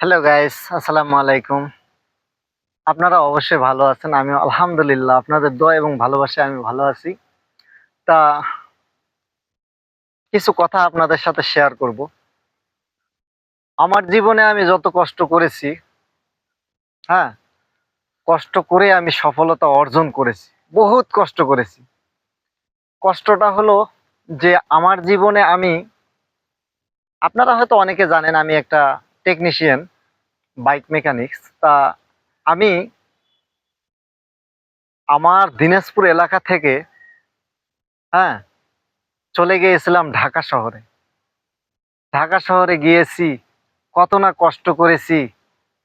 Hello guys আসসালামু আলাইকুম আপনারা অবশ্যই ভালো আছেন। আমি আলহামদুলিল্লাহ আপনাদের দোয়া এবং ভালোবাসায় আমি ভালো আছি। তা, কিছু কথা আপনাদের সাথে শেয়ার করব। আমার জীবনে আমি যত কষ্ট করেছি হ্যাঁ কষ্ট করে আমি সফলতা অর্জন করেছি। বহুত কষ্ট করেছি। কষ্টটা হলো যে আমার জীবনে আমি, আপনারা হয়তো অনেকে জানেন, আমি একটা টেকনিশিয়ান বাইক মেকানিক্স তা আমি আমার দিনাজপুর এলাকা থেকে হ্যাঁ চলে গিয়েছিলাম ঢাকা শহরে। ঢাকা শহরে গিয়েছি, কত না কষ্ট করেছি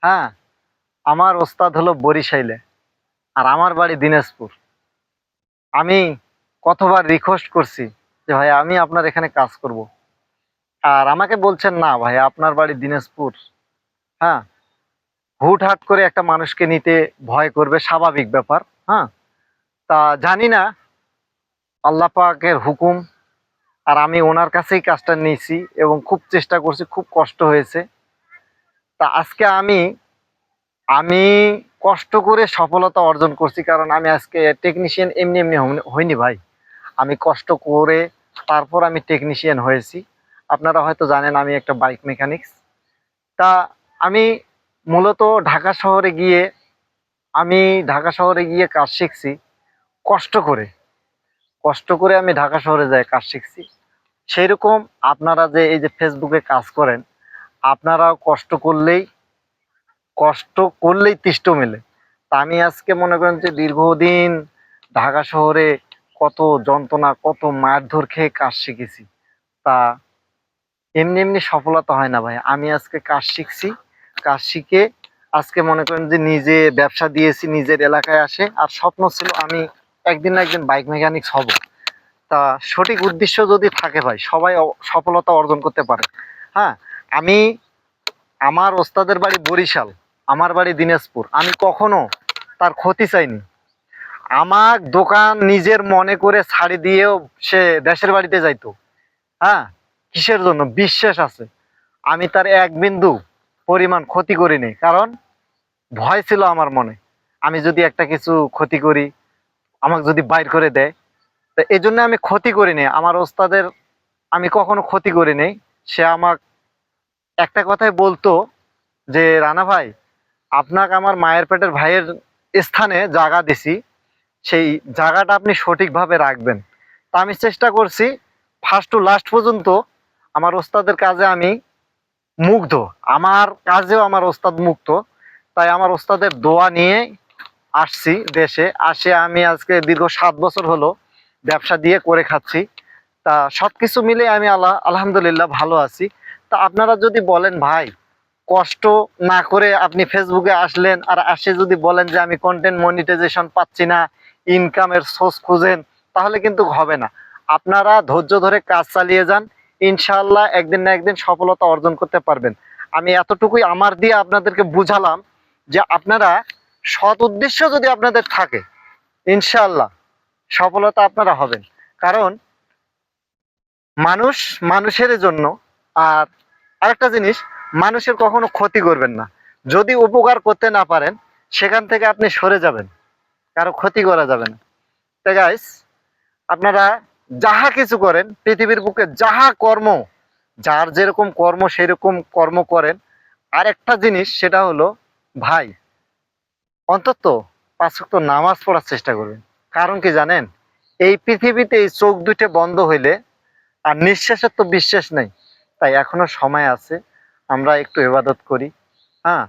হ্যাঁ আমার ওস্তাদ হলো বরিশাইলে আর আমার বাড়ি দিনাজপুর। আমি কতবার রিকোয়েস্ট করছি যে ভাই আমি আপনার এখানে কাজ করব। আর আমাকে বলছেন, না ভাই, আপনার বাড়ি দিনাজপুর। হ্যাঁ? হুটহাট করে একটা মানুষকে নিতে ভয় করবে, স্বাভাবিক ব্যাপার হ্যাঁ? তা জানি না, আল্লাহ পাকের হুকুম, আর আমি ওনার কাছেই কাজটা নিয়েছি এবং খুব চেষ্টা করছি, খুব কষ্ট হয়েছে। তা আজকে আমি আমি কষ্ট করে সফলতা অর্জন করছি, কারণ আমি আজকে টেকনিশিয়ান এমনি এমনি হইনি- ভাই। আমি কষ্ট করে তারপর আমি টেকনিশিয়ান হয়েছি। আপনারা হয়তো জানেন আমি একটা বাইক মেকানিক্স তা আমি মূলত ঢাকা শহরে গিয়ে, আমি ঢাকা শহরে গিয়ে কাজ শিখছি কষ্ট করে। কষ্ট করে আমি ঢাকা শহরে যাই কাজ শিখছি। সেই রকম আপনারা যে এই যে ফেসবুকে কাজ করেন, আপনারাও কষ্ট করলেই কষ্ট করলেই তিষ্ট মেলে। তা আমি আজকে মনে করেন যে দীর্ঘদিন ঢাকা শহরে কত যন্ত্রণা, কত মারধর খেয়ে কাজ শিখেছি। তা এমনি এমনি সফলতা হয় না ভাই। আমি আজকে কাজ শিখছি। কাজ শিখে আজকে মনে করেন যে নিজে ব্যবসা দিয়েছি, নিজের এলাকায় আসে। আর স্বপ্ন ছিল আমি একদিন না একদিন বাইক মেকানিক্স হব। তা সঠিক উদ্দেশ্য যদি থাকে ভাই, সবাই সফলতা অর্জন করতে পারে। হ্যাঁ আমি আমার ওস্তাদের বাড়ি বরিশাল, আমার বাড়ি দিনাজপুর। আমি কখনো তার ক্ষতি চাইনি। আমার দোকান নিজের মনে করে ছাড়ি দিয়েও সে দেশের বাড়িতে যাইতো। হ্যাঁ কিসের জন্য? বিশ্বাস আছে। আমি তার এক বিন্দু পরিমাণ ক্ষতি করিনি, কারণ ভয় ছিল আমার মনে। আমি যদি একটা কিছু ক্ষতি করি, আমাকে যদি বাইর করে দেয়, তো এই জন্য আমি ক্ষতি করিনি। আমার ওস্তাদের আমি কখনো ক্ষতি করিনি। সে আমাক একটা কথাই বলতো যে, রানা ভাই, আপনাকে আমার মায়ের পেটের ভাইয়ের স্থানে জায়গা দিছি। সেই জায়গাটা আপনি সঠিকভাবে রাখবেন। তা আমি চেষ্টা করছি ফার্স্ট টু লাস্ট পর্যন্ত আমার ওস্তাদের কাজে আমি মুগ্ধ। আমার কাজেও আমার ওস্তাদ মুক্ত তাই আমার ওস্তাদের দোয়া নিয়ে আসছি দেশে। আসে আমি আজকে দীর্ঘ সাত বছর হলো ব্যবসা দিয়ে করে খাচ্ছি। তা সব কিছু মিলে আমি আল্লাহ, আলহামদুলিল্লাহ ভালো আছি। তা আপনারা যদি বলেন, ভাই, কষ্ট না করে আপনি ফেসবুকে আসলেন আর আসে যদি বলেন যে আমি কন্টেন্ট মনিটাইজেশন পাচ্ছি না ইনকামের সোর্স খুঁজেন, তাহলে কিন্তু হবে না। আপনারা ধৈর্য ধরে কাজ চালিয়ে যান। ইনশাআল্লাহ একদিন না একদিন সফলতা অর্জন করতে পারবেন। আমি এতটুকুই আমার দিয়ে আপনাদেরকে বুঝালাম যে আপনারা সৎ উদ্দেশ্য যদি আপনাদের থাকে, ইনশাআল্লাহ সফলতা আপনারা হবেন। কারণ মানুষ মানুষের জন্য আর আরেকটা জিনিস, মানুষের কখনো ক্ষতি করবেন না। যদি উপকার করতে না পারেন, সেখান থেকে আপনি সরে যাবেন। কারও ক্ষতি করা যাবে না। তো গাইস আপনারা যাহা কিছু করেন, পৃথিবীর বুকে যাহা কর্ম, যার যেরকম কর্ম সেরকম কর্ম করেন। আর একটা জিনিস, সেটা হলো ভাই, অন্তত পাঁচ ওয়াক্ত নামাজ পড়ার চেষ্টা করবেন। কারণ কি জানেন? এই পৃথিবীতে এই চোখ দুইটা বন্ধ হইলে আর নিঃশ্বাসের তো বিশ্বাস নেই। তাই এখনও সময় আছে, আমরা একটু ইবাদত করি। হ্যাঁ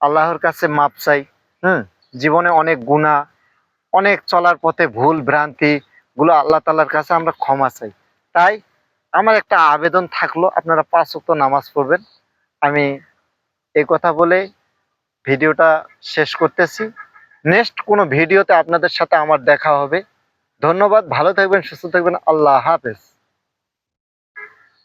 আল্লাহর কাছে মাপ চাই। হুম, জীবনে অনেক গুণা অনেক চলার পথে ভুল ভ্রান্তি গুলো আল্লাহ তালার কাছে আমরা ক্ষমা চাই। তাই আমার একটা আবেদন থাকল, আপনারা পাঁচ ওয়াক্ত নামাজ পড়বেন। আমি এই কথা বলে ভিডিওটা শেষ করতেছি। নেক্সট কোনো ভিডিওতে আপনাদের সাথে আমার দেখা হবে। ধন্যবাদ, ভালো থাকবেন, সুস্থ থাকবেন, আল্লাহ হাফেজ।